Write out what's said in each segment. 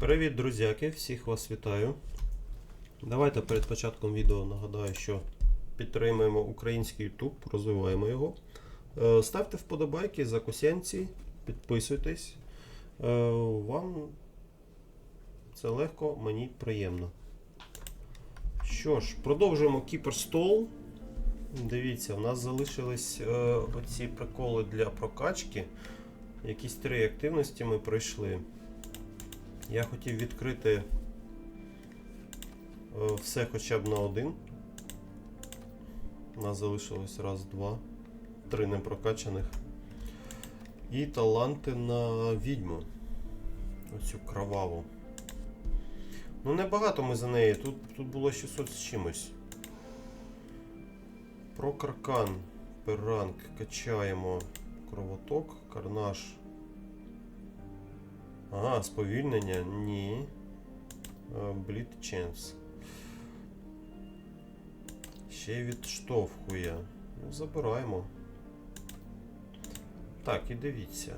Привіт, друзяки! Всіх вас вітаю. Давайте перед початком відео нагадаю, що підтримуємо український YouTube, розвиваємо його. Е, Ставте вподобайки, закусянці, підписуйтесь. Е, Вам це легко, мені приємно. Що ж, продовжуємо Keeper. Дивіться, в нас залишились е, оці приколи для прокачки. Якісь три активності ми пройшли. Я хотів відкрити е, все хоча б на один. У нас залишилось раз, два, три непрокачаних. І таланти на відьму. Оцю кроваву. Ну, небагато ми за неї. Тут, тут було 600 з чимось. Про каркан. Перанг. Качаємо. Кровоток, карнаж. Ага, сповільнення? Ні. Блід Chance. Ще й відштовхує. Ну, забираємо. Так, і дивіться.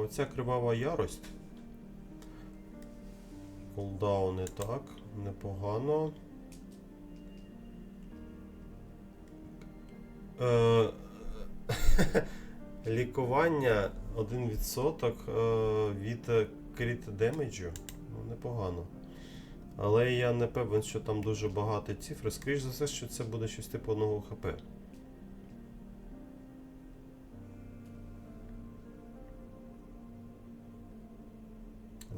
Оця кривава ярость. Колдауни, так, непогано. Е, Лікування 1% е, від е, кріт демеджу. Ну, непогано. Але я не певен, що там дуже багато цифр. Скоріше за все, що це буде щось типу 1 хп.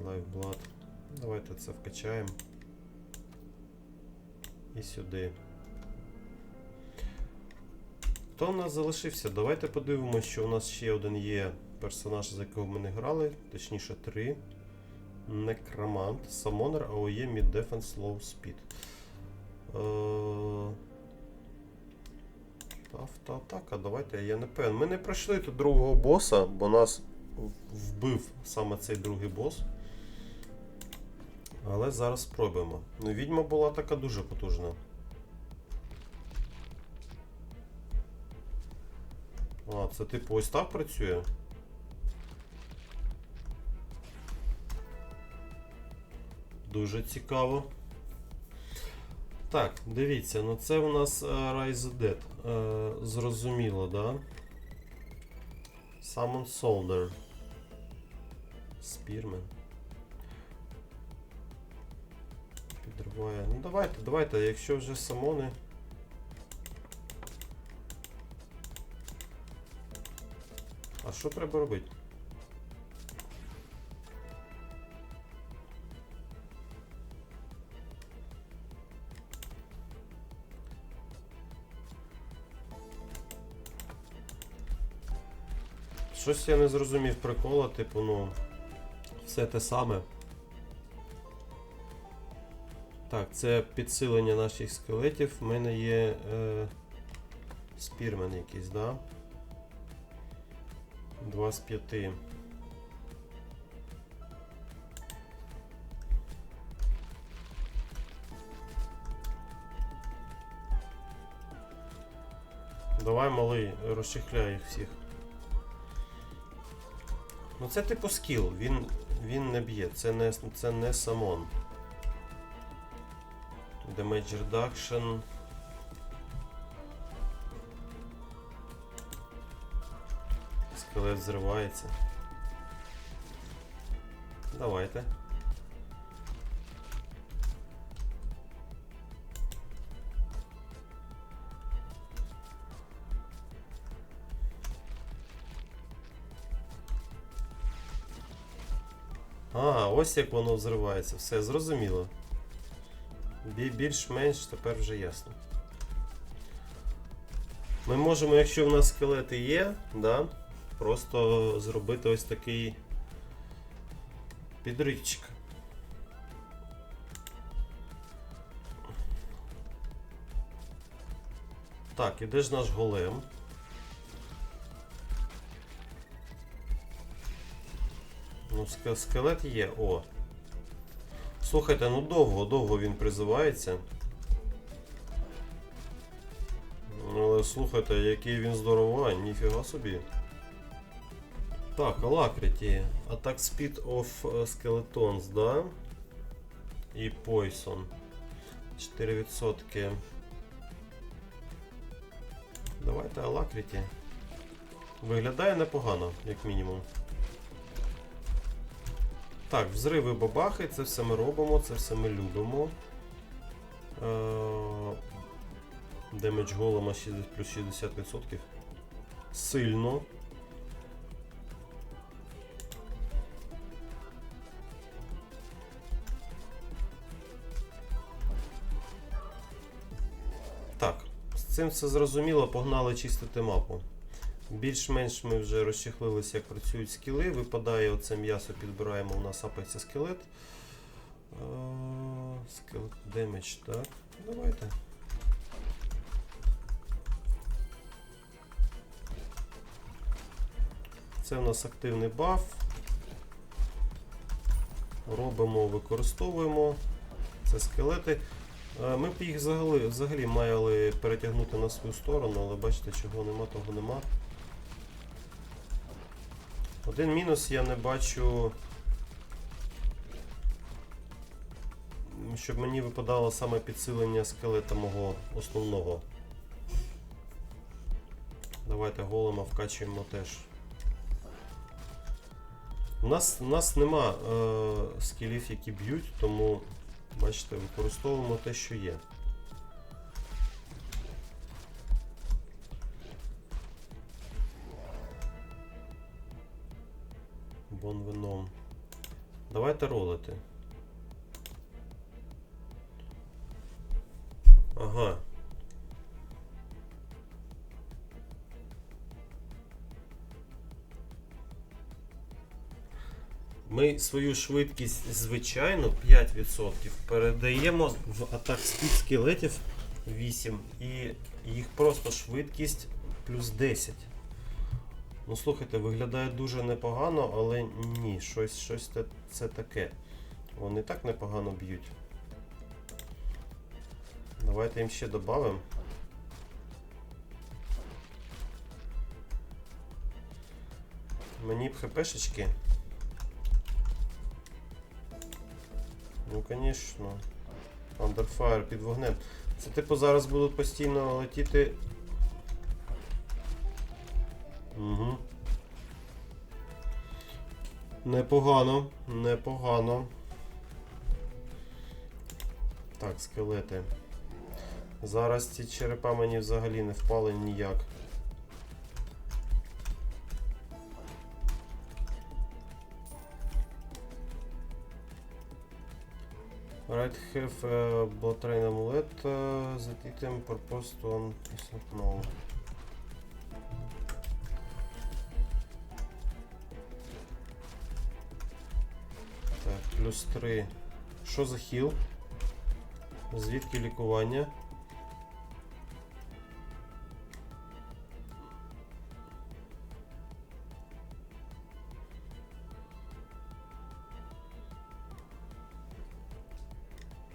Lifeblood. Давайте це вкачаємо. І сюди. Хто в нас залишився? Давайте подивимося, що у нас ще один є персонаж, за якого ми не грали, точніше три. Некромант, Самонер, АОЄ, Mid Defense, Low Speed. Автоатака, давайте, я не певен. Ми не пройшли тут другого боса, бо нас вбив саме цей другий бос. Але зараз спробуємо. Ну, відьма була така дуже потужна. А, це типу ось так працює? Дуже цікаво. Так, дивіться, ну це у нас е, Rise Dead. Е, зрозуміло, да? Summon Soldier. Spearman. Підриває. Ну давайте, давайте, якщо вже самони. А що треба робити? Щось я не зрозумів прикола, типу, ну, все те саме. Так, це підсилення наших скелетів. У мене є е, спірмен якийсь, да? 2 з 5. Давай, малий, розчехляй їх всіх. Ну це типу скіл, він, він не б'є, це не, це не самон. Damage reduction. Скелет взривається. Давайте. А, ось як воно взривається. Все, зрозуміло. Більш-менш тепер вже ясно. Ми можемо, якщо в нас скелети є, да, просто зробити ось такий підривчик. Так, і де ж наш голем? Скелет є, о. Слухайте, ну довго, довго він призивається. Але слухайте, який він здоровий, ніфіга собі. Так, Alacrity. Attack Speed of Skeletons, да? І Poison. 4%. Давайте Alacrity. Виглядає непогано, як мінімум. Так, взриви бабахи, це все ми робимо, це все ми любимо. Е, Демедж голема 60 плюс 60%. Сильно. Так, з цим все зрозуміло, погнали чистити мапу. Більш-менш ми вже розчехлилися, як працюють скіли. Випадає оце м'ясо, підбираємо, у нас апається скелет. Е, Скелет демедж, так. Давайте. Це у нас активний баф. Робимо, використовуємо. Це скелети. Е, Ми б їх взагалі, взагалі мали перетягнути на свою сторону, але бачите, чого нема, того нема. Один мінус я не бачу. Щоб мені випадало саме підсилення скелета мого основного. Давайте голема вкачуємо теж. У нас, у нас нема е, скілів, які б'ють, тому бачите, використовуємо те, що є. Бон вином. Давайте ролити. Ага. Ми свою швидкість, звичайно, 5% передаємо в атак спід скелетів 8 і їх просто швидкість плюс 10. Ну, слухайте, виглядає дуже непогано, але ні, щось, щось це таке. Вони так непогано б'ють. Давайте їм ще додамо. Мені б хпшечки. Ну, звісно. Underfire під вогнем. Це типу зараз будуть постійно летіти. Угу. Непогано, непогано. Так, скелети. Зараз ці черепа мені взагалі не впали ніяк. Right have uh, blood train amulet uh, that item proposed on is not known. Плюс 3. Що за хіл? Звідки лікування?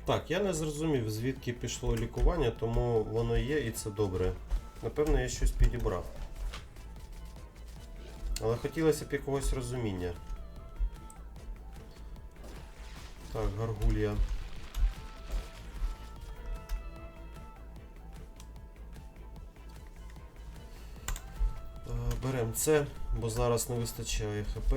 Так, я не зрозумів, звідки пішло лікування, тому воно є і це добре. Напевно, я щось підібрав. Але хотілося б якогось розуміння. Так, гаргулія. Беремо це, бо зараз не вистачає ХП.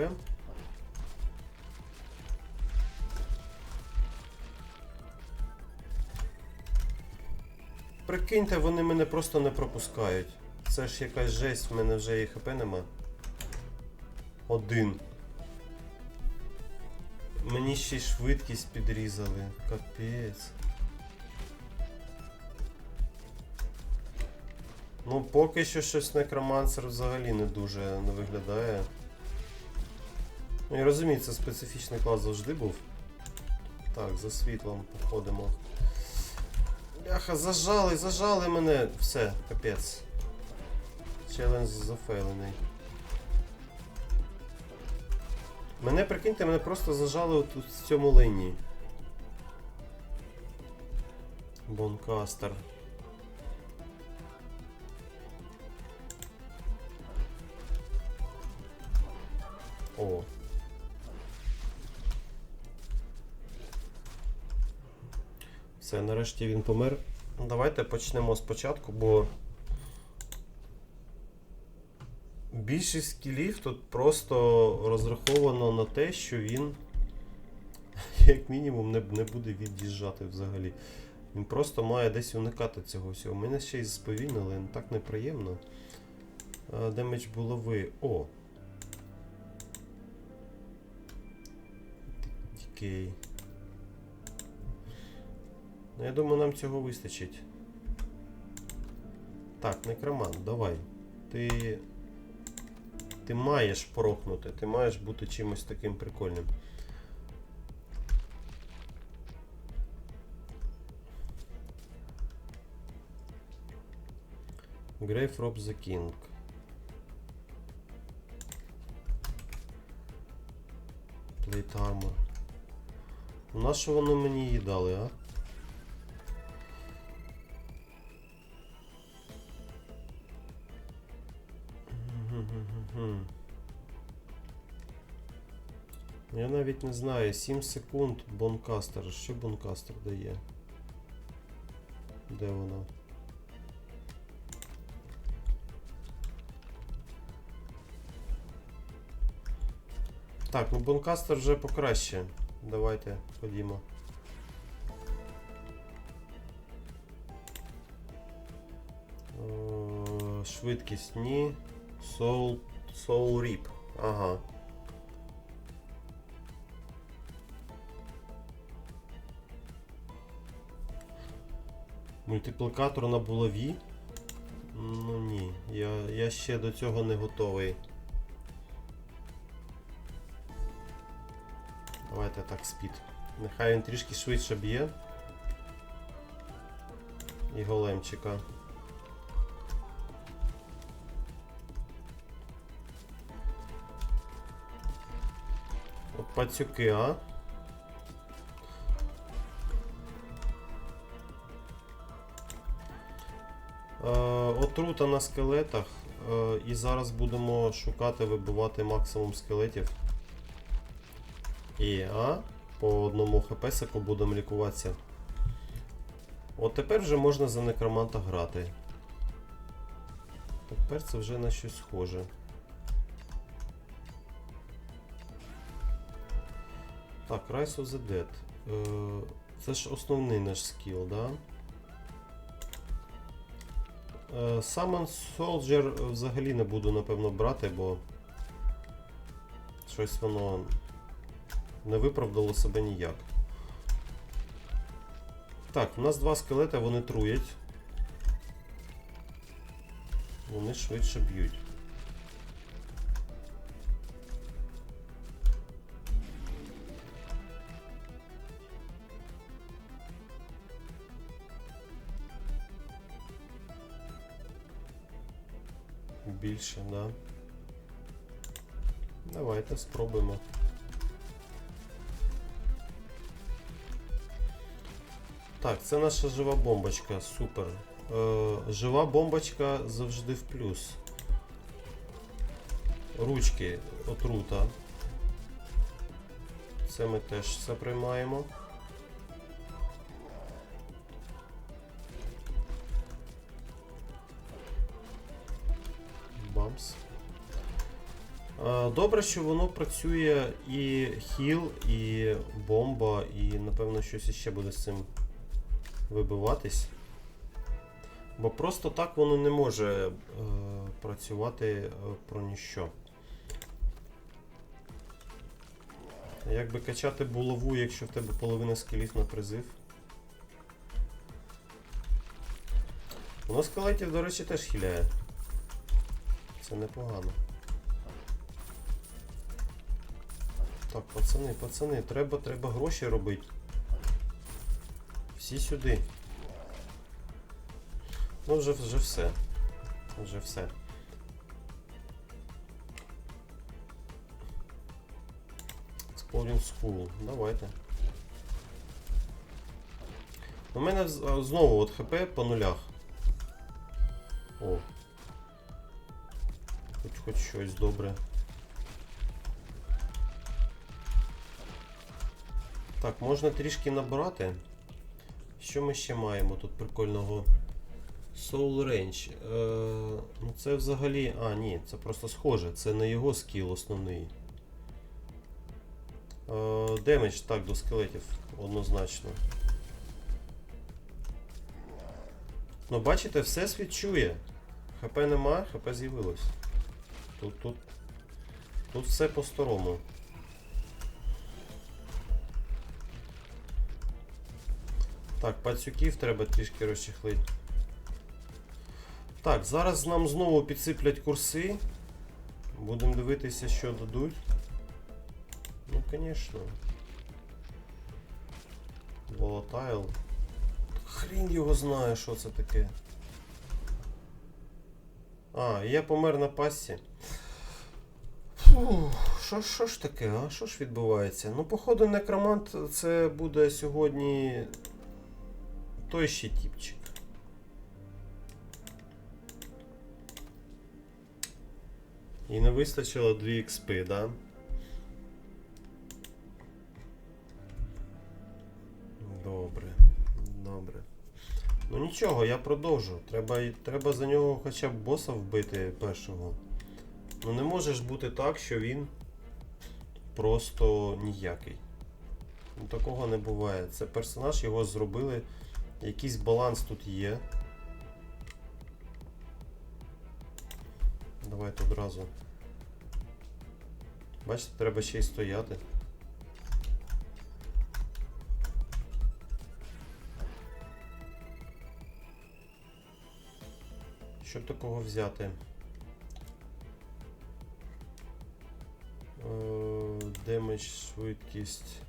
Прикиньте, вони мене просто не пропускають. Це ж якась жесть, в мене вже і ХП нема. Один. Мені ще й швидкість підрізали. Капець. Ну, поки що щось некромансер взагалі не дуже не виглядає. Ну, я розумію, це специфічний клас завжди був. Так, за світлом походимо. Бляха, зажали, зажали мене. Все, капець. Челендж зафейлений. Мене, прикиньте, мене просто зажали тут в цьому лині. Бонкастер. О. Все, нарешті він помер. Давайте почнемо спочатку, бо більшість скілів тут просто розраховано на те, що він, як мінімум, не, не буде від'їжджати взагалі. Він просто має десь уникати цього всього. Мене ще й сповільнили, ну так неприємно. Демедж булави. О! Дікей. Ну, я думаю, нам цього вистачить. Так, некромант, давай. Ти. Ти маєш прохнути, ти маєш бути чимось таким прикольним. Grave Rob the King. Plate Armor. На що воно мені її дали, а? Мгм. Я навіть не знаю, 7 секунд бонкастер. Що бонкастер дає? Де воно? Так, ну бонкастер вже покраще. Давайте ходімо. Е, Швидкість ні. Soul, Soul Rip. Ага. Мультиплікатор на булаві? Ну ні, я, я ще до цього не готовий. Давайте так спід. Нехай він трішки швидше б'є. І големчика. Пацюки, а? Е, отрута на скелетах. Е, і зараз будемо шукати, вибивати максимум скелетів. І а, по одному хпсику будемо лікуватися. От тепер вже можна за некроманта грати. Тепер це вже на щось схоже. Так, Rise of the Dead. Е, це ж основний наш скіл, да? Е, Summon Soldier взагалі не буду, напевно, брати, бо щось воно не виправдало себе ніяк. Так, у нас два скелети, вони труять. Вони швидше б'ють. Більше, да. Давайте спробуємо. Так, це наша жива бомбочка, супер. Е, жива бомбочка завжди в плюс. Ручки отрута. Це ми теж все приймаємо. Добре, що воно працює і хіл, і бомба, і напевно щось іще буде з цим вибиватись. Бо просто так воно не може е, працювати е, про ніщо. Якби качати булаву, якщо в тебе половина скелів на призив. Воно скелетів, до речі, теж хиляє. Це непогано. Так, пацани, пацани, треба, треба гроші робити. Всі сюди. Ну, вже, вже все. Вже все. Exploding School. Давайте. У мене знову от ХП по нулях. О. Хоч хоч щось добре. Так, можна трішки набрати. Що ми ще маємо тут прикольного? Soul Range. Е, ну це взагалі. А, ні, це просто схоже. Це не його скіл основний. Е, демедж, так, до скелетів, однозначно. Ну, бачите, все світ чує. ХП нема, ХП з'явилось. Тут, тут, тут все по-старому. Так, пацюків треба трішки розчехлити. Так, зараз нам знову підсиплять курси. Будемо дивитися, що дадуть. Ну, звісно. Volatile. Хрін його знає, що це таке. А, я помер на пасі. Фу, що, що ж таке, а? Що ж відбувається? Ну, походу, некромант це буде сьогодні той ще тіпчик. І не вистачило 2 XP, да? Добре, добре. Ну нічого, я продовжу. Треба, треба за нього хоча б боса вбити першого. Ну не може ж бути так, що він просто ніякий. Ну, такого не буває. Це персонаж, його зробили. Якийсь баланс тут є. Давайте одразу. Бачите, треба ще й стояти. Що такого взяти? Демедж, швидкість.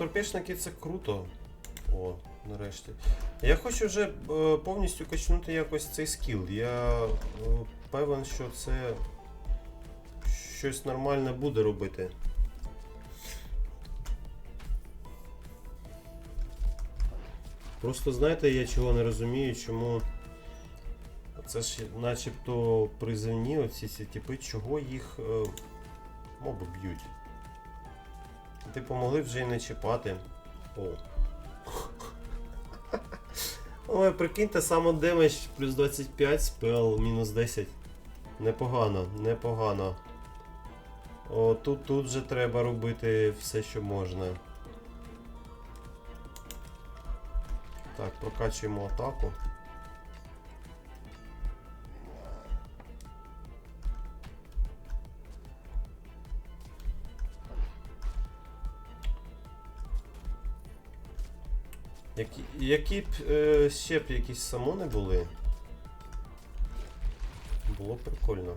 Торпешники це круто. О, нарешті. Я хочу вже е, повністю качнути якось цей скіл. Я е, певен, що це щось нормальне буде робити. Просто знаєте, я чого не розумію, чому. Це ж начебто приземні оці ці типи, чого їх е, моби б'ють. Типу могли вже й не чіпати. О. Ой, прикиньте, самодемедж плюс 25, спел мінус 10. Непогано, непогано. О, тут, тут же треба робити все, що можна. Так, прокачуємо атаку. Які, які б е, ще б якісь самони були? Було б прикольно.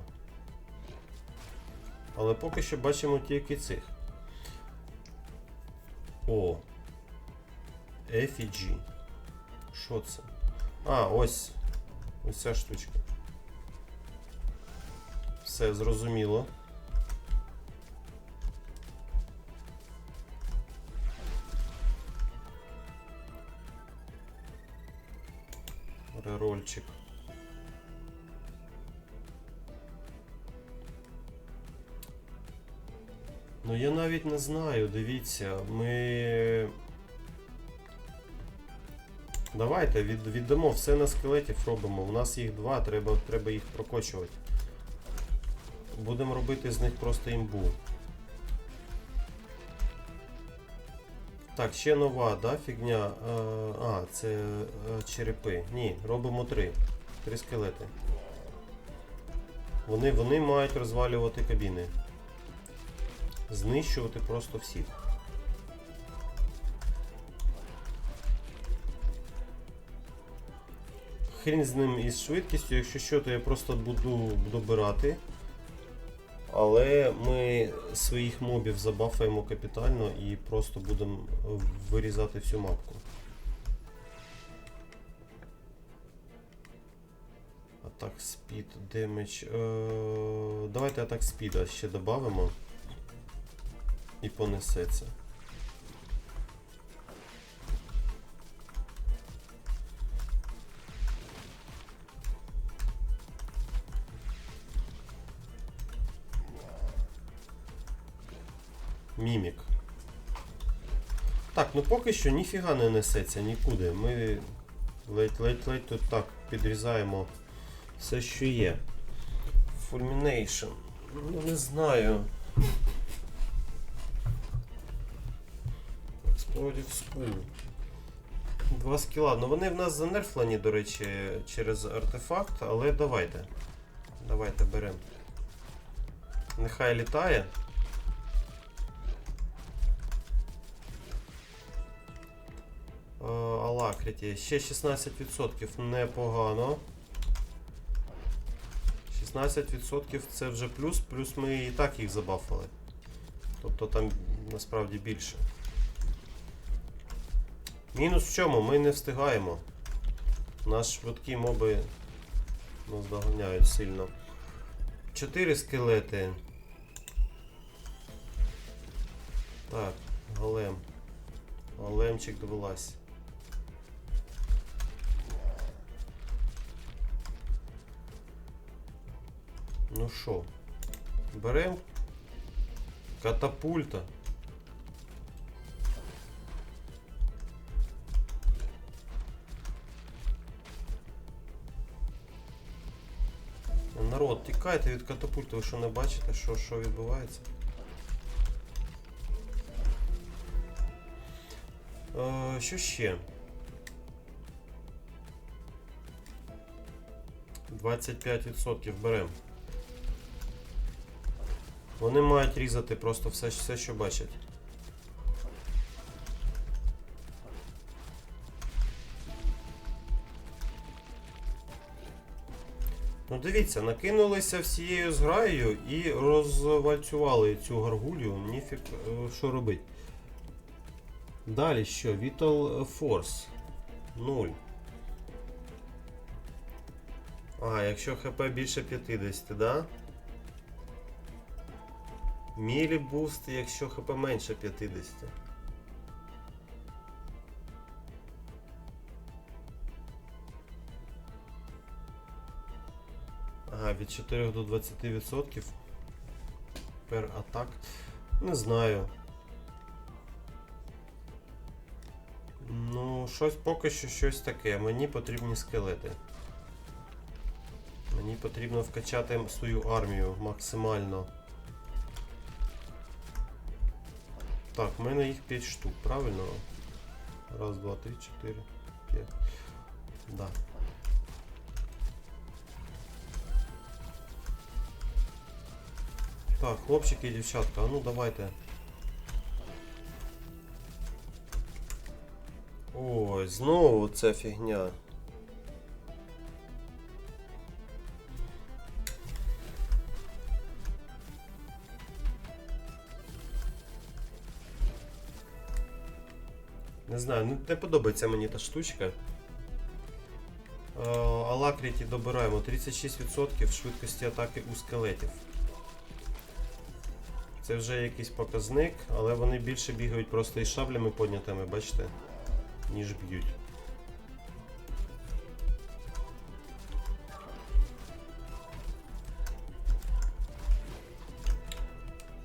Але поки що бачимо тільки цих. О. Effigy. Що це? А, ось. Ось ця штучка. Все зрозуміло. Рерольчик. Ну я навіть не знаю, дивіться, ми. Давайте від, віддамо все на скелетів робимо. У нас їх два, треба, треба їх прокочувати. Будемо робити з них просто імбу. Так, ще нова, да, фігня. Е, А, це е, черепи. Ні, робимо три. Три скелети. Вони, вони мають розвалювати кабіни. Знищувати просто всіх. Хрін з ним із швидкістю, якщо що, то я просто буду добирати. Але ми своїх мобів забафаємо капітально і просто будемо вирізати всю мапку. Атак спід, демедж. Е, давайте атак спіда ще додамо. і понесеться. Мімік. Так, ну поки що ніфіга не несеться нікуди. Ми ледь-ледь-ледь тут так підрізаємо все, що є. Fulmination. Ну не знаю. Exploded School. Два скіла. Ну вони в нас занерфлені, до речі, через артефакт, але давайте. Давайте беремо. Нехай літає. Алакриті. Ще 16% непогано. 16% це вже плюс, плюс ми і так їх забафали. Тобто там насправді більше. Мінус в чому? Ми не встигаємо. Наші швидкі моби нас доганяють сильно. 4 скелети. Так, голем. Големчик довелась. Ну що, беремо катапульта. Народ, тікайте від катапульти, ви що не бачите, що, що відбувається? Е, що ще? 25% беремо. Вони мають різати просто все, все що бачать. Ну дивіться, накинулися всією зграєю і розвальцювали цю гаргулю. Ніфік е, що робить. Далі що? Vital Force 0. А, якщо ХП більше 50, да? Мілі буст, якщо ХП менше 50. Ага, від 4 до 20% per атак. Не знаю. Ну, щось поки що щось таке. Мені потрібні скелети. Мені потрібно вкачати свою армію максимально. Так, в мене їх 5 штук, правильно? Раз, два, три, чотири, п'ять. Да. Так, хлопчики і дівчатка, а ну давайте. Ой, знову ця фігня. Не знаю, ну, не подобається мені та штучка. Е, Алакріті добираємо 36% швидкості атаки у скелетів. Це вже якийсь показник, але вони більше бігають просто із шаблями поднятими, бачите? Ніж б'ють.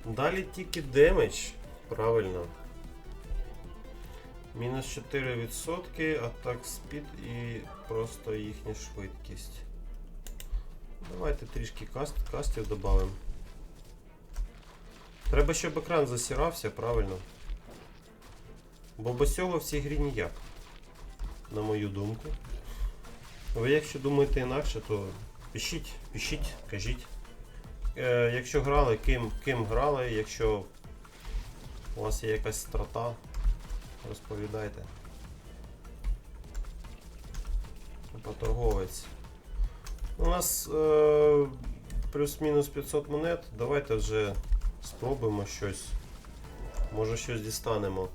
Далі тільки демедж, правильно. Мінус 4%, атак спід і просто їхня швидкість. Давайте трішки каст, кастів додамо. Треба, щоб екран засірався, правильно. Бо без цього в цій грі ніяк. На мою думку. Ви якщо думаєте інакше, то пишіть, пишіть, кажіть. Е, якщо грали, ким, ким грали, якщо у вас є якась страта, розповідайте. Поторговець. У нас е, плюс-мінус 500 монет. Давайте вже спробуємо щось. Може щось дістанемо.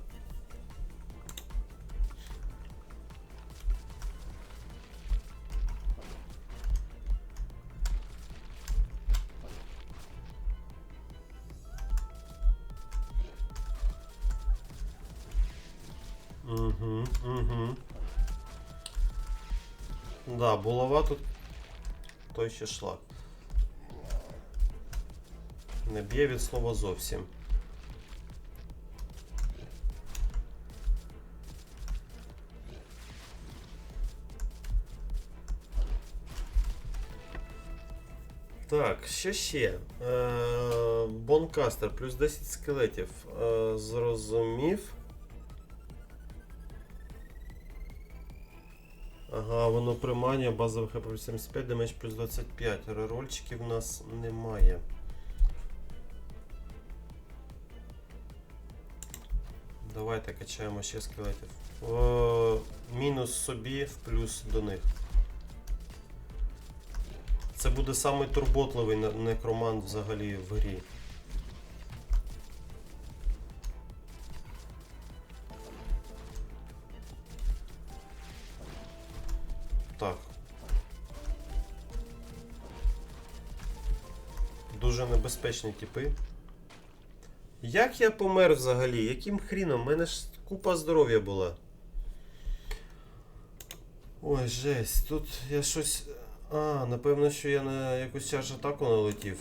Той ще шлак. Не б'є від слова зовсім. Так, ще? Е, Бонкастер, плюс 10 скелетів. Е, зрозумів. Воно приманює, базовий хп плюс 75, демедж плюс 25. Рерольчиків в нас немає. Давайте качаємо ще скелетів. О, мінус собі в плюс до них. Це буде самий турботливий некромант взагалі в грі. Так. Дуже небезпечні типи. Як я помер взагалі? Яким хріном? У мене ж купа здоров'я була. Ой, жесть, тут я щось. А, напевно, що я на якусь чарж атаку налетів.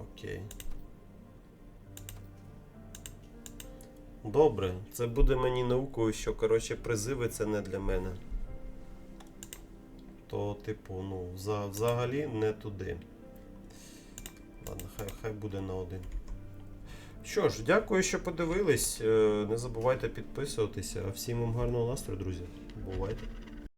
Окей. Добре, це буде мені наукою, що коротше призиви це не для мене. То, типу, ну, взагалі не туди. Ладно, хай, хай буде на один. Що ж, дякую, що подивились. Е, Не забувайте підписуватися. Всім вам гарного настрою, друзі. Бувайте.